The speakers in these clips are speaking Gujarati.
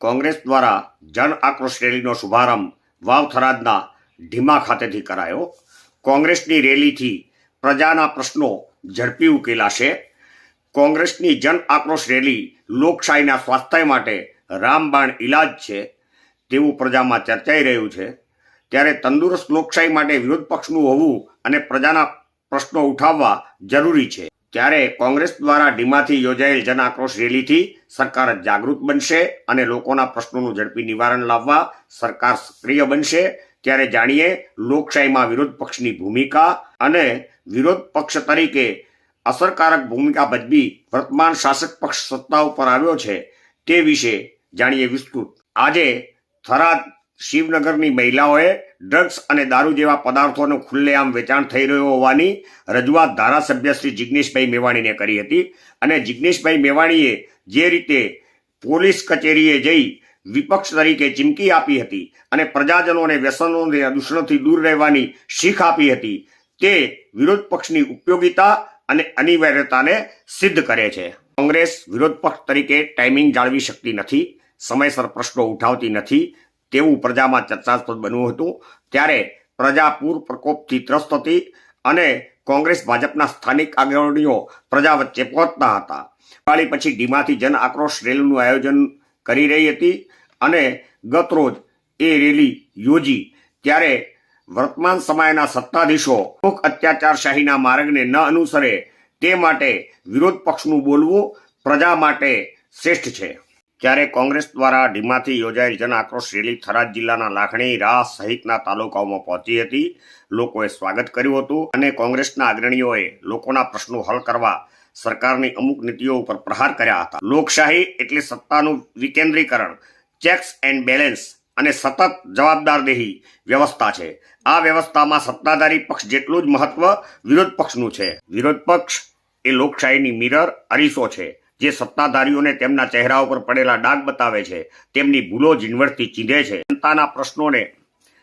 કોંગ્રેસ દ્વારા જન આક્રોશ રેલીનો શુભારંભ વાવ થરાદના ઢીમા ખાતેથી કરાયો. કોંગ્રેસની રેલીથી પ્રજાના પ્રશ્નો ઝડપી ઉકેલાશે. કોંગ્રેસની જન આક્રોશ રેલી લોકશાહીના સ્વાસ્થ્ય માટે રામબાણ ઇલાજ છે તેવું પ્રજામાં ચર્ચાઈ રહ્યું છે. ત્યારે તંદુરસ્ત લોકશાહી માટે વિરોધ પક્ષનું હોવું અને પ્રજાના પ્રશ્નો ઉઠાવવા જરૂરી છે. ત્યારે કોંગ્રેસ દ્વારા ડીમાથી યોજાયેલ જન આક્રોશ રેલીથી સરકાર જાગૃત બનશે અને લોકોના પ્રશ્નોનું ઝડપી નિવારણ લાવવા સરકાર સક્રિય બનશે. ત્યારે જાણીએ, લોકશાહીમાં વિરોધ પક્ષની ભૂમિકા અને વિરોધ પક્ષ તરીકે અસરકારક ભૂમિકા ભજવી વર્તમાન શાસક પક્ષ સત્તા ઉપર આવ્યો છે તે વિશે જાણીએ વિસ્તૃત. આજે થરાદ શિવનગરની મહિલાઓએ ડ્રગ્સ અને દારૂ જેવા પદાર્થોનું ખુલ્લેઆમ વેચાણ થઈ રહ્યું હોવાની રજૂઆત ધારાસભ્ય શ્રી જિગ્નેશભાઈ મેવાણીને કરી હતી અને જિગ્નેશભાઈ મેવાણીએ જે રીતે પોલીસ કચેરીએ જઈ વિપક્ષ તરીકે ચીમકી આપી હતી અને પ્રજાજનોને વ્યસનોને દૂષણોથી દૂર રહેવાની શીખ આપી હતી, તે વિરોધ પક્ષની ઉપયોગિતા અને અનિવાર્યતાને સિદ્ધ કરે છે. કોંગ્રેસ વિરોધ પક્ષ તરીકે ટાઈમિંગ જાળવી શકતી નથી, સમયસર પ્રશ્નો ઉઠાવતી નથી તેવું પ્રજામાં ચર્ચાસ્પદ બન્યું હતું. ત્યારે પ્રજા પૂર પ્રકોપથી ત્રસ્ત હતી અને કોંગ્રેસ ભાજપના સ્થાનિક આગેવાનીઓ પ્રજા વચ્ચે પહોંચતા હતા. દિવાળી પછી ડીમાથી જન આક્રોશ રેલીનું આયોજન કરી રહી હતી અને ગતરોજ એ રેલી યોજી. ત્યારે વર્તમાન સમયના સત્તાધીશો મુખ અત્યાચારશાહીના માર્ગને ન અનુસરે તે માટે વિરોધ પક્ષનું બોલવું પ્રજા માટે શ્રેષ્ઠ છે. ત્યારે કોંગ્રેસ દ્વારા ઢીમાથી યોજાયેલ જન આક્રોશ રેલી થરાદ જિલ્લાના લાખણી રાહ સહિતના તાલુકાઓમાં પહોંચી હતી. લોકોએ સ્વાગત કર્યું હતું અને કોંગ્રેસના અગ્રણીઓએ લોકોના પ્રશ્નો હલ કરવા સરકારની અમુક નીતિઓ ઉપર પ્રહાર કર્યા હતા. લોકશાહી એટલે સત્તાનું વિકેન્દ્રીકરણ, ચેક્સ એન્ડ બેલેન્સ અને સતત જવાબદારદેહી વ્યવસ્થા છે. આ વ્યવસ્થામાં સત્તાધારી પક્ષ જેટલું જ મહત્વ વિરોધ પક્ષનું છે. વિરોધ પક્ષ એ લોકશાહીની મિરર અરીસો છે. જે સત્તાધારીઓને તેમના ચહેરા ઉપર પડેલા ડાઘ બતાવે છે, તેમની ભૂલો ઝીણવટથી ચીંધે છે. જનતાના પ્રશ્નોને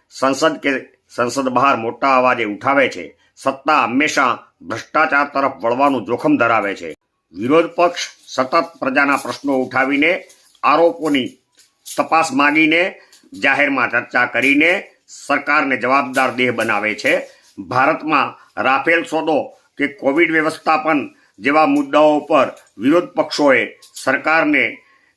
સંસદ કે સંસદ બહાર મોટા અવાજે ઉઠાવે છે. સત્તા હંમેશા ભ્રષ્ટાચાર તરફ વળવાનું જોખમ ધરાવે છે. વિરોધ પક્ષ સતત પ્રજાના પ્રશ્નો ઉઠાવીને, આરોપોની તપાસ માંગીને, જાહેરમાં ચર્ચા કરીને સરકારને જવાબદાર દેહ બનાવે છે. ભારતમાં રાફેલ સોદો કે કોવિડ વ્યવસ્થાપન જેવા મુદ્દાઓ પર વિરોધ પક્ષોએ સરકારને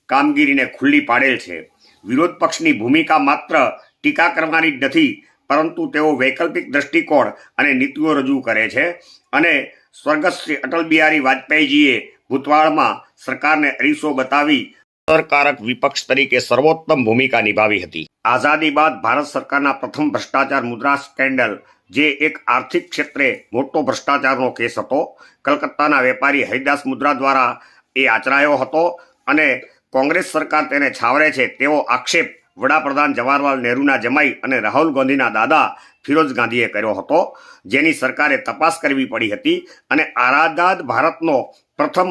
કામગીરીને ખુલ્લી પાડેલ છે. વિરોધ પક્ષની ભૂમિકા માત્ર ટીકા કરવાની જ નથી, પરંતુ તેઓ વૈકલ્પિક દ્રષ્ટિકોણ અને નીતિઓ રજૂ કરે છે અને સ્વર્ગસ્થ શ્રી અટલ બિહારી વાજપેયીજીએ ભૂતવાળમાં સરકારને અરીસો બતાવી અસરકારક વિપક્ષ તરીકે સર્વોત્તમ ભૂમિકા નિભાવી હતી. આઝાદી બાદ ભારત સરકારના પ્રથમ ભ્રષ્ટાચાર મુદ્રા સ્કેન્ડલ, જે એક આર્થિક ક્ષેત્રે મોટો ભ્રષ્ટાચારનો કેસ હતો, કલકત્તાના વેપારી હરિદાસ મુદ્રા દ્વારા એ આચરાયો હતો અને કોંગ્રેસ સરકાર તેને છાવરે છે તેવો આક્ષેપ વડાપ્રધાન જવાહરલાલ નહેરુના જમાઈ અને રાહુલ ગાંધીના દાદા ફિરોઝ ગાંધીએ કર્યો હતો, જેની સરકારે તપાસ કરવી પડી હતી અને આઝાદ ભારતનો પ્રથમ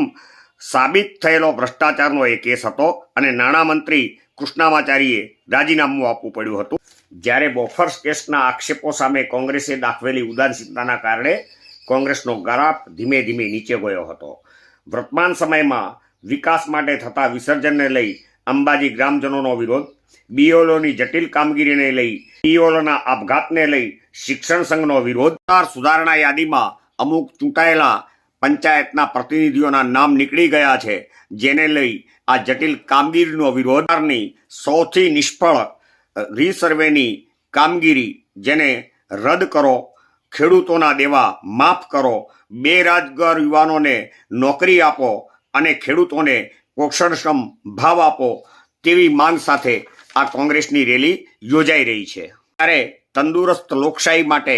સાબિત થયેલો ભ્રષ્ટાચારનો એ કેસ હતો અને નાણામંત્રી કૃષ્ણામાચારીએ રાજીનામું આપવું પડ્યું હતું. જ્યારે બોફર્સ કેસના આક્ષેપો સામે કોંગ્રેસે દાખવેલી ઉદાસીનતાના કારણે કોંગ્રેસનો ગ્રાફ ધીમે ધીમે નીચે ગયો હતો. વર્તમાન સમયમાં વિકાસ માટે થતા વિસર્જનને લઈ અંબાજી ગ્રામજનોનો વિરોધ, બીઓલોની જટિલ કામગીરીને લઈ બીઓલોના આપઘાતને લઈ શિક્ષણ સંઘનો વિરોધ સુધારણા યાદીમાં અમુક ચૂંટાયેલા પંચાયતના પ્રતિનિધિઓના નામ નીકળી ગયા છે, જેને લઈ આ જટિલ કામગીરીનો વિરોધની સૌથી નિષ્ફળ રીસર્વેની કામગીરી જેને રદ કરો, ખેડૂતોના દેવા માફ કરો બેરાજગાર યુવાનોને નોકરી આપો અને ખેડૂતોને પોષણક્ષમ ભાવ આપો તેવી માંગ સાથે આ કોંગ્રેસની રેલી યોજાઈ રહી છે. ત્યારે તંદુરસ્ત લોકશાહી માટે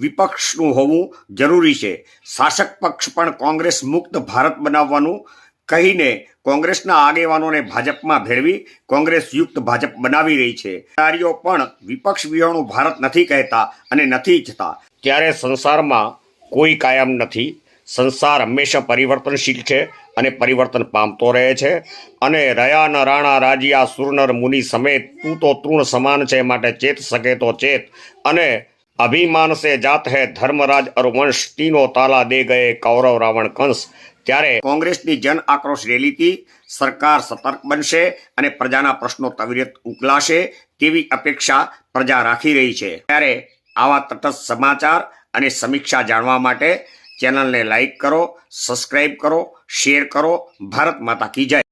વિપક્ષનું હોવું જરૂરી છે. શાસક પક્ષ પણ કોંગ્રેસ મુક્ત ભારત બનાવવાનું કહીને કોંગ્રેસના આગેવાનોને ભાજપમાં ભેળવી કોંગ્રેસ યુક્ત ભાજપ બનાવી રહી છે. કાર્યો પણ વિપક્ષ વિહોણું ભારત નથી કહેતા અને નથી ઈચ્છતા ત્યારે સંસારમાં કોઈ કાયમ નથી. સંસાર હંમેશા પરિવર્તનશીલ છે અને પરિવર્તન પામતો રહે છે અને રયા ન રાણા રાજીયા સુરનર મુનિ સમેત તું તો તૃણ સમાન છે, માટે ચેત શકે તો ચેત. અને અભિમાન સે જાત હૈ ધર્મરાજ અર વંશ તીનો તાલા દે ગયે કૌરવ રાવણ કંસ. ત્યારે કોંગ્રેસની જન આક્રોશ રેલીથી સરકાર સતર્ક બનશે અને પ્રજાના પ્રશ્નો તવિરત ઉકલાશે તેવી અપેક્ષા પ્રજા રાખી રહી છે. ત્યારે આવા તટસ્થ સમાચાર અને સમીક્ષા જાણવા માટે ચેનલને લાઈક કરો, સબસ્ક્રાઇબ કરો, શેર કરો. ભારત માતા કી જય.